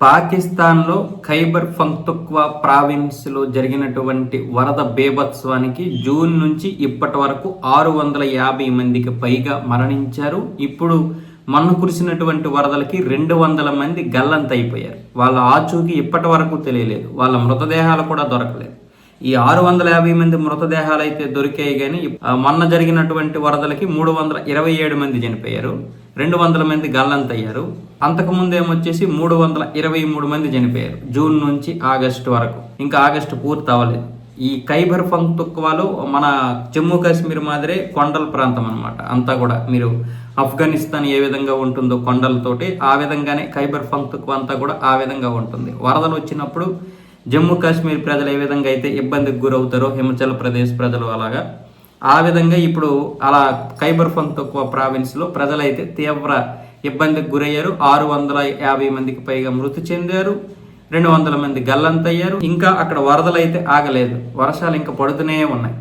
పాకిస్తాన్లో ఖైబర్ ఫంక్తుక్వా ప్రావిన్స్లో జరిగినటువంటి వరద బేభత్సవానికి జూన్ నుంచి ఇప్పటి వరకు ఆరు వందల యాభై మందికి పైగా మరణించారు. ఇప్పుడు మొన్న కురిసినటువంటి వరదలకి రెండు వందల మంది గల్లంతైపోయారు వాళ్ళ ఆచూకీ ఇప్పటి వరకు తెలియలేదు. వాళ్ళ మృతదేహాలు కూడా దొరకలేదు. ఈ ఆరు వందల యాభై మంది మృతదేహాలు అయితే దొరికాయి కానీ మొన్న జరిగినటువంటి వరదలకి మూడు వందల ఇరవై ఏడు మంది చనిపోయారు. రెండు వందల మంది గల్లంతయ్యారు. అంతకుముందు ఏమొచ్చేసి మూడు వందల ఇరవై మూడు మంది చనిపోయారు. జూన్ నుంచి ఆగస్టు వరకు. ఇంకా ఆగస్టు పూర్తి అవ్వలేదు ఈ ఖైబర్ పంక్తుక్వాలు మన జమ్మూ కాశ్మీర్ మాదిరే కొండల ప్రాంతం అన్నమాట. అంతా కూడా మీరు ఆఫ్ఘనిస్తాన్ ఏ విధంగా ఉంటుందో కొండలతోటి ఆ విధంగానే ఖైబర్ పంక్తుక్వ అంతా కూడా ఆ విధంగా ఉంటుంది. వరదలు వచ్చినప్పుడు జమ్మూ కాశ్మీర్ ప్రజలు ఏ విధంగా అయితే ఇబ్బందికి గురవుతారో హిమాచల్ ప్రదేశ్ ప్రజలు అలాగా ఆ విధంగా ఇప్పుడు అలా ఖైబర్ పంక్తుక్వా ప్రావిన్స్లో ప్రజలైతే తీవ్ర ఇబ్బందికి గురయ్యారు. ఆరు వందల యాభై మందికి పైగా మృతి చెందారు. రెండు వందల మంది గల్లంతయ్యారు. ఇంకా అక్కడ వరదలు అయితే ఆగలేదు. వర్షాలు ఇంకా పడుతూనే ఉన్నాయి.